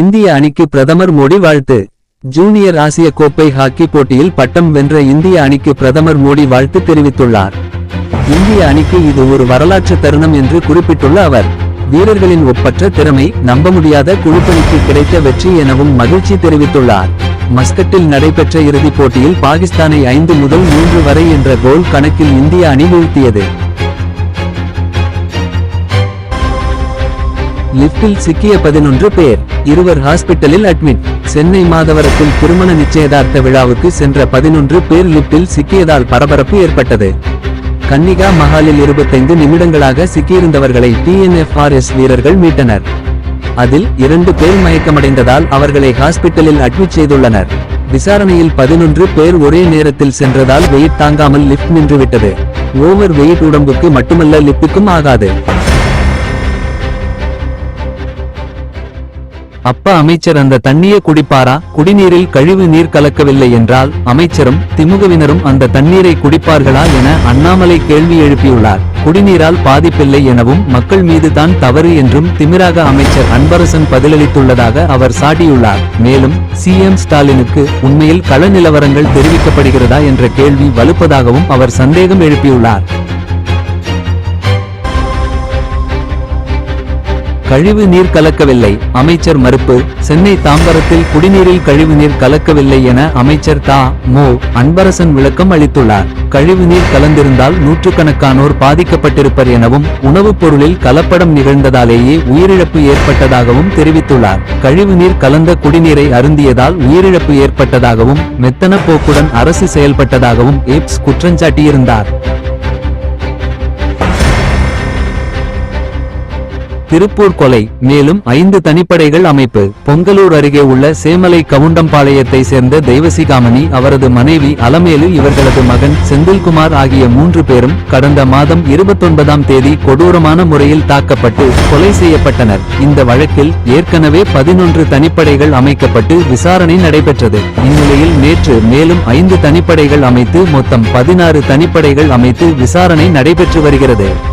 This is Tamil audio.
இந்திய அணிக்கு பிரதமர் மோடி வாழ்த்து. ஜூனியர் ஆசிய கோப்பை ஹாக்கி போட்டியில் பட்டம் வென்ற இந்திய அணிக்கு பிரதமர் மோடி வாழ்த்து தெரிவித்துள்ளார். இந்திய அணிக்கு இது ஒரு வரலாற்று தருணம் என்று குறிப்பிட்டுள்ள அவர் வீரர்களின் ஒப்பற்ற திறமை நம்ப முடியாத குழுப்பணிக்கு கிடைத்த வெற்றி எனவும் மகிழ்ச்சி தெரிவித்துள்ளார். மஸ்கட்டில் நடைபெற்ற இறுதிப் போட்டியில் பாகிஸ்தானை ஐந்து முதல் மூன்று வரை என்ற கோல் கணக்கில் இந்திய அணி வீழ்த்தியது. லிப்டில் சிக்கிய பதினொன்று பேர் இருவர் ஹாஸ்பிட்டலில் அட்மிட். சென்னை மாதவரத்தில் திருமண நிச்சயதார்த்த விழாவுக்கு சென்ற பதினொன்று பேர் லிப்டில் சிக்கியதால் பரபரப்பு ஏற்பட்டது. கன்னிகா மஹாலில் இருபத்தைந்து நிமிடங்களாக சிக்கியிருந்தவர்களை டிஎன்எஃப்ஆர்எஸ் வீரர்கள் மீட்டனர். அதில் இரண்டு பேர் மயக்கமடைந்ததால் அவர்களை ஹாஸ்பிட்டலில் அட்மிட் செய்துள்ளனர். விசாரணையில் பதினொன்று பேர் ஒரே நேரத்தில் சென்றதால் வெயிட் தாங்காமல் லிப்ட் நின்றுவிட்டது. ஓவர் வெயிட் உடம்புக்கு மட்டுமல்ல லிப்டுக்கும் ஆகாது. அப்ப அமைச்சர் அந்த தண்ணியை குடிப்பாரா? குடிநீரில் கழிவு நீர் கலக்கவில்லை என்றால் அமைச்சரும் திமுகவினரும் அந்த தண்ணீரை குடிப்பார்களா என அண்ணாமலை கேள்வி எழுப்பியுள்ளார். குடிநீரால் பாதிப்பில்லை எனவும் மக்கள் மீது தான் தவறு என்றும் திமிராக அமைச்சர் அன்பரசன் பதிலளித்துள்ளதாக அவர் சாட்டியுள்ளார் மேலும் சிஎம் ஸ்டாலினுக்கு உண்மையில் கள நிலவரங்கள் தெரிவிக்கப்படுகிறதா என்ற கேள்வி வலுப்பதாகவும் அவர் சந்தேகம் எழுப்பியுள்ளார். கழிவு நீர் கலக்கவில்லை. அமைச்சர் மறுப்பு சென்னை தாம்பரத்தில் குடிநீரில் கழிவு நீர் கலக்கவில்லை என அமைச்சர் தா. மோ. அன்பரசன் விளக்கம் அளித்துள்ளார். கழிவு நீர் கலந்திருந்தால் நூற்றுக்கணக்கானோர் பாதிக்கப்பட்டிருப்பர் எனவும் உணவுப் பொருளில் கலப்படம் நிகழ்ந்ததாலேயே உயிரிழப்பு ஏற்பட்டதாகவும் தெரிவித்துள்ளார். கழிவு நீர் கலந்த குடிநீரை அருந்தியதால் உயிரிழப்பு ஏற்பட்டதாகவும் மெத்தன போக்குடன் அரசு செயல்பட்டதாகவும் ஏப்ஸ் குற்றஞ்சாட்டியிருந்தார். திருப்பூர் கொலை மேலும் ஐந்து தனிப்படைகள் அமைப்பு. பொங்கலூர் அருகே உள்ள சேமலை கவுண்டம்பாளையத்தை சேர்ந்த தெய்வசிகாமணி அவரது மனைவி அலமேலு இவர்களது மகன் செந்தில்குமார் ஆகிய மூன்று பேரும் கடந்த மாதம் இருபத்தொன்பதாம் தேதி கொடூரமான முறையில் தாக்கப்பட்டு கொலை செய்யப்பட்டனர். இந்த வழக்கில் ஏற்கனவே பதினொன்று தனிப்படைகள் அமைக்கப்பட்டு விசாரணை நடைபெற்றது. இந்நிலையில் நேற்று மேலும் ஐந்து தனிப்படைகள் அமைத்து மொத்தம் பதினாறு தனிப்படைகள் அமைத்து விசாரணை நடைபெற்று வருகிறது.